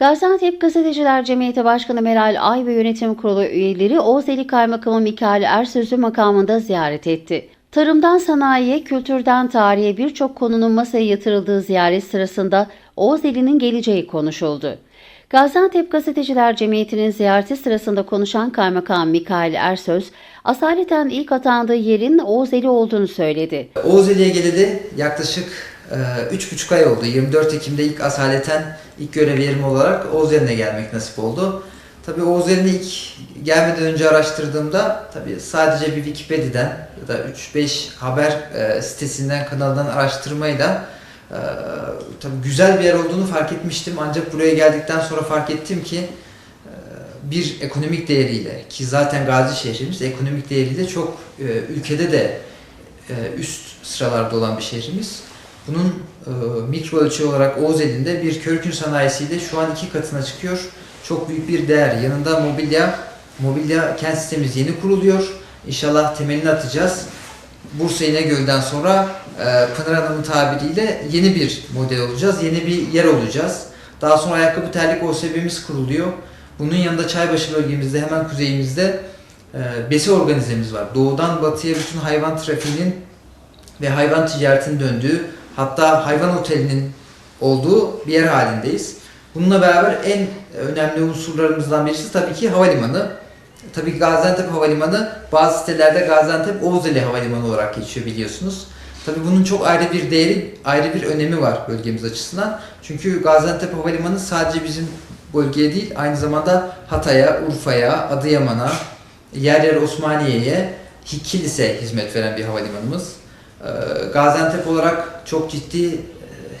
Gaziantep Gazeteciler Cemiyeti Başkanı Meral Ay ve Yönetim Kurulu üyeleri Oğuzeli Kaymakamı Mikail Ersöz'ü makamında ziyaret etti. Tarımdan sanayiye, kültürden tarihe birçok konunun masaya yatırıldığı ziyaret sırasında Oğuzeli'nin geleceği konuşuldu. Gaziantep Gazeteciler Cemiyeti'nin ziyareti sırasında konuşan Kaymakam Mikail Ersöz, asaleten ilk atandığı yerin Oğuzeli olduğunu söyledi. Oğuzeli'ye geleli yaklaşık üç buçuk ay oldu. 24 Ekim'de ilk asaleten ilk görev yerim olarak Oğuzeli'ne gelmek nasip oldu. Tabii Oğuzeli'ne ilk gelmeden önce araştırdığımda tabii sadece bir Wikipedia'dan ya da 3-5 haber e, sitesinden kanaldan araştırmayla e, tabii güzel bir yer olduğunu fark etmiştim. Ancak buraya geldikten sonra fark ettim ki e, bir ekonomik değeriyle ki zaten Gazi şehrimiz ekonomik değeriyle çok ülkede de üst sıralarda olan bir şehrimiz. Bunun e, mikro ölçü olarak Oğuzeli'nde bir körkün sanayisiyle şu an iki katına çıkıyor. Çok büyük bir değer. Yanında mobilya, mobilya kent sistemimiz yeni kuruluyor. İnşallah temelini atacağız. Bursa İnegöl'den sonra e, Pınar Hanım'ın tabiriyle yeni bir model olacağız. Yeni bir yer olacağız. Daha sonra ayakkabı terlik OSB'miz kuruluyor. Bunun yanında Çaybaşı bölgemizde hemen kuzeyimizde e, besi organizemiz var. Doğudan batıya bütün hayvan trafiğinin ve hayvan ticaretinin döndüğü hatta hayvan otelinin olduğu bir yer halindeyiz. Bununla beraber en önemli unsurlarımızdan birisi tabii ki havalimanı. Tabii ki Gaziantep Havalimanı bazı sitelerde Gaziantep Oğuzeli Havalimanı olarak geçiyor biliyorsunuz. Tabii bunun çok ayrı bir değeri, ayrı bir önemi var bölgemiz açısından. Çünkü Gaziantep Havalimanı sadece bizim bölgeye değil, aynı zamanda Hatay'a, Urfa'ya, Adıyaman'a, yer yer Osmaniye'ye, Kilis'e hizmet veren bir havalimanımız. Ee, Gaziantep olarak çok ciddi e,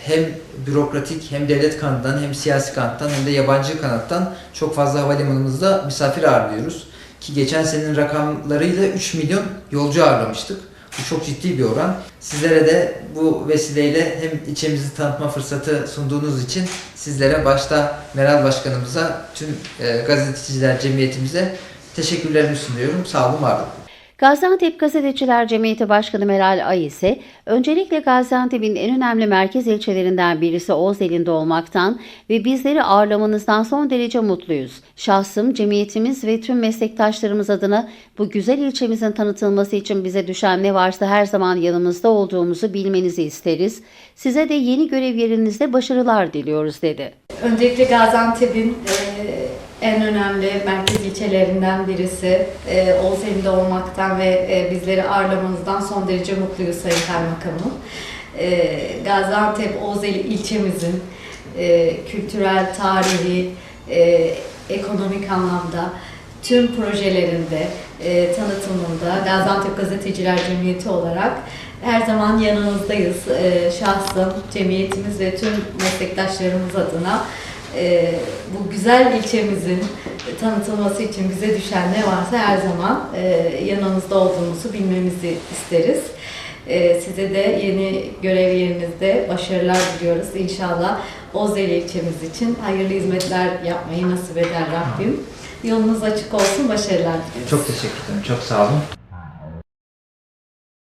hem bürokratik hem devlet kanadından hem siyasi kanattan hem de yabancı kanattan çok fazla havalimanımızda misafir ağırlıyoruz. Ki geçen senenin rakamlarıyla 3 milyon yolcu ağırlamıştık. Bu çok ciddi bir oran. Sizlere de bu vesileyle hem ilçemizi tanıtma fırsatı sunduğunuz için sizlere başta Meral Başkanımıza, tüm e, gazeteciler cemiyetimize teşekkürlerimi sunuyorum. Sağ olun, var olun. Gaziantep Gazeteciler Cemiyeti Başkanı Meral Ay ise öncelikle Gaziantep'in en önemli merkez ilçelerinden birisi Oğuzeli'nde olmaktan ve bizleri ağırlamanızdan son derece mutluyuz. Şahsım, cemiyetimiz ve tüm meslektaşlarımız adına bu güzel ilçemizin tanıtılması için bize düşen ne varsa her zaman yanımızda olduğumuzu bilmenizi isteriz. Size de yeni görev yerinizde başarılar diliyoruz dedi. Öncelikle Gaziantep'in e, en önemli merkez ilçelerinden birisi e, Oğuzeli'nde olmaktan ve e, bizleri ağırlamanızdan son derece mutluyuz Sayın Kaymakamım. E, Gaziantep Oğuzeli ilçemizin e, kültürel, tarihi, e, ekonomik anlamda tüm projelerinde, e, tanıtımında Gaziantep Gazeteciler Cemiyeti olarak her zaman yanınızdayız. E, şahsım, cemiyetimiz ve tüm meslektaşlarımız adına e, bu güzel ilçemizin tanıtılması için bize düşen ne varsa her zaman e, yanınızda olduğumuzu bilmemizi isteriz. E, size de yeni görev yerinizde başarılar diliyoruz. İnşallah Ozeli ilçemiz için hayırlı hizmetler yapmayı nasip eder Rabbim. Yolunuz açık olsun, başarılar diliyoruz. Çok teşekkür ederim. Çok sağ olun.